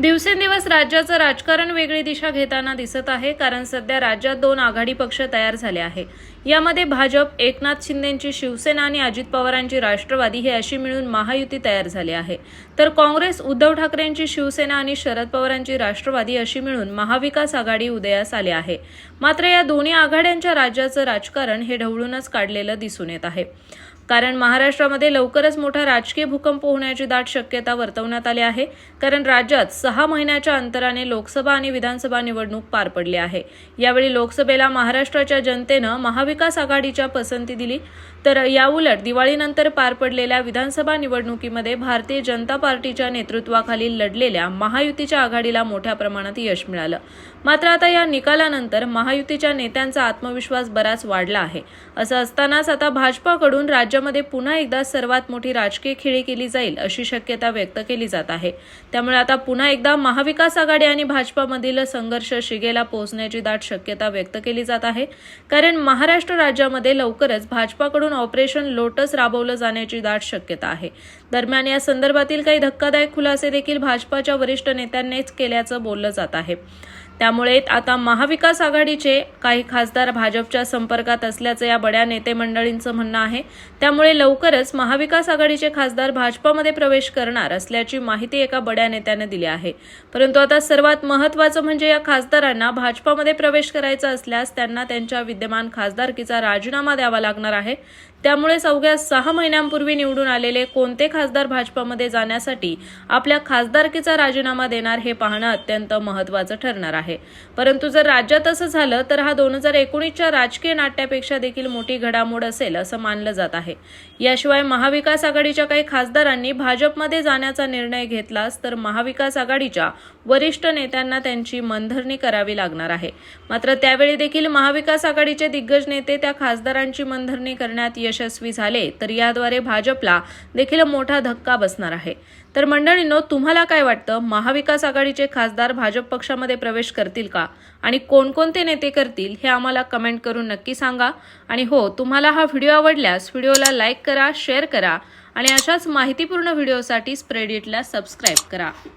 दिवसेंदिवस राज्याचं राजकारण वेगळी दिशा घेताना दिसत आहे कारण सध्या राज्यात दोन आघाडी पक्ष तयार झाले आहे. यामध्ये भाजप एकनाथ शिंदेंची शिवसेना आणि अजित पवारांची राष्ट्रवादी ही अशी मिळून महायुती तयार झाली आहे. तर काँग्रेस उद्धव ठाकरेंची शिवसेना आणि शरद पवारांची राष्ट्रवादी अशी मिळून महाविकास आघाडी उदयास आली आहे. मात्र या दोन्ही आघाड्यांच्या राज्याचं राजकारण हे ढवळूनच काढलेलं दिसून येत आहे. कारण महाराष्ट्रामध्ये लवकरच मोठा राजकीय भूकंप होण्याची दाट शक्यता वर्तवण्यात आली आहे कारण राज्यात सहा महिन्याच्या अंतराने लोकसभा आणि विधानसभा निवडणूक पार पडली आहे. यावेळी लोकसभेला महाराष्ट्राच्या जनतेनं महाविकास आघाडीच्या पसंती दिली. तर याउलट दिवाळीनंतर पार पडलेल्या विधानसभा निवडणुकीमध्ये भारतीय जनता पार्टीच्या नेतृत्वाखाली लढलेल्या महायुतीच्या आघाडीला मोठ्या प्रमाणात यश मिळालं. मात्र आता या निकालानंतर महायुतीच्या नेत्यांचा आत्मविश्वास बराच वाढला आहे. असं असतानाच आता भाजपाकडून राज्यामध्ये पुन्हा एकदा सर्वात मोठी राजकीय खेळी केली जाईल अशी शक्यता व्यक्त केली जात आहे. त्यामुळे आता पुन्हा एकदा महाविकास आघाडी आणि भाजपामधील संघर्ष शिगेला पोहोचण्याची दाट शक्यता व्यक्त केली जात आहे. कारण महाराष्ट्र राज्यामध्ये लवकरच भाजपाकडून ऑपरेशन लोटस राबवलं जाण्याची दाट शक्यता आहे. दरम्यान या संदर्भातील काही धक्कादायक खुलासे देखील भाजपाच्या वरिष्ठ नेत्यांनीच केल्याचं बोललं जात आहे. त्यामुळे आता महाविकास आघाडीचे काही खासदार भाजपच्या संपर्कात असल्याचं या बड्या नेते मंडळींचं म्हणणं आहे. त्यामुळे लवकरच महाविकास आघाडीचे खासदार भाजपामध्ये प्रवेश करणार असल्याची माहिती एका बड्या नेत्याने दिली आहे. परंतु आता सर्वात महत्त्वाचं म्हणजे या खासदारांना भाजपामध्ये प्रवेश करायचा असल्यास त्यांना त्यांच्या विद्यमान खासदारकीचा राजीनामा द्यावा लागणार आहे. त्यामुळे अवघ्या सहा महिन्यांपूर्वी निवडून आलेले कोणते खासदार भाजपामध्ये जाण्यासाठी आपल्या खासदारकीचा राजीनामा देणार हे पाहणं अत्यंत महत्त्वाचं ठरणार आहे. परंतु जर राज्यात असं झालं तर हा दोन हजार एकोणीसच्या राजकीय नाट्यापेक्षा देखील मोठी घडामोड असेल असं मानलं जात आहे. याशिवाय महाविकास आघाडीच्या काही खासदारांनी भाजपमध्ये जाण्याचा निर्णय घेतलाच तर महाविकास आघाडीच्या वरिष्ठ नेत्यांना त्यांची मनधरणी करावी लागणार आहे. मात्र त्यावेळी देखील महाविकास आघाडीचे दिग्गज नेते त्या खासदारांची मनधरणी करण्यात यशस्वी झाले तर याद्वारे भाजपला देखील मोठा धक्का बसणार आहे. तर मंडळींनो तुम्हाला काय वाटतं? महाविकास आघाडीचे खासदार भाजप पक्षामध्ये प्रवेश करतील का? आणि कोणकोणते नेते करतील हे आम्हाला कमेंट करून नक्की सांगा. आणि हो तुम्हाला हा व्हिडिओ आवडल्यास व्हिडिओला लाईक करा शेअर करा आणि अशाच माहितीपूर्ण व्हिडिओसाठी स्प्रेडिटला सबस्क्राईब करा.